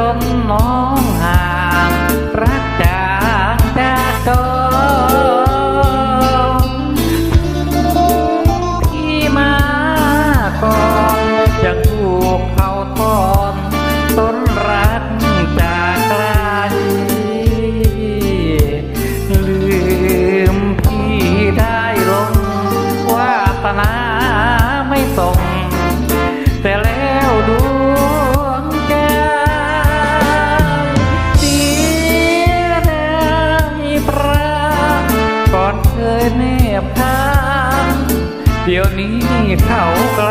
จนน้องห่างรักจางจากจรที่มาก่อนยังถูกเขาทอนต้นรักจากไกลลืมพี่ได้ลงว่าสนาไม่ส่ง เขากล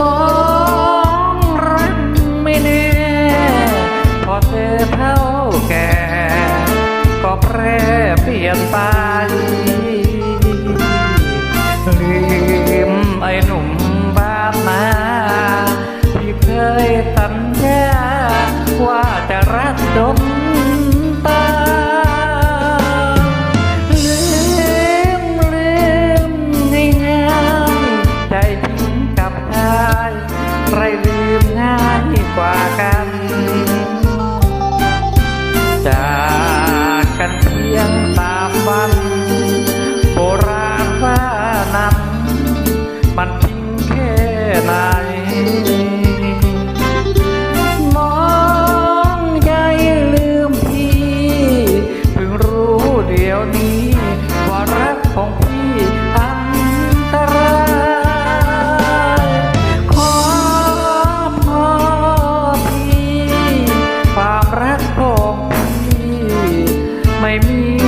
น้องรักไม่แน่พอเธอเท่าแก่ ก็แปรเปลี่ยนไปลืมไอ้หนุ่มบ้านนาที่เคยสัญญาว่าจะรักจน ชา ไม่มี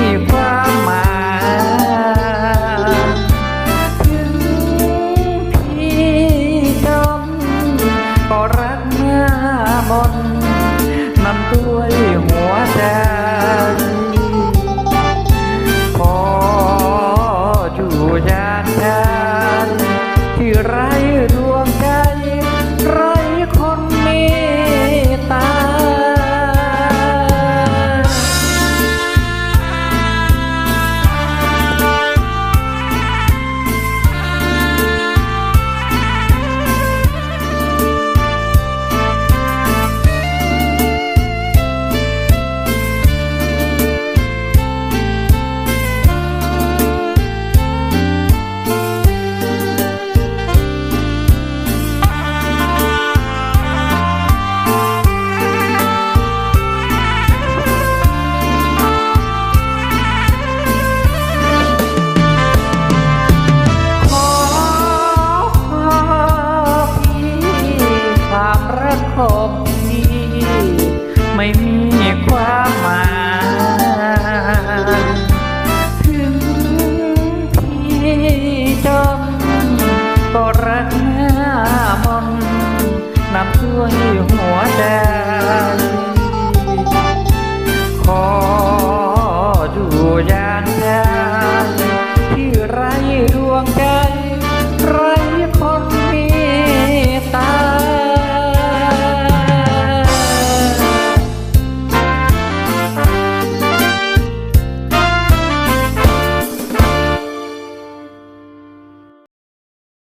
ไม่มีความหมายถึงที่จมก็รักหน้ามนต์นำด้วยหัวใจ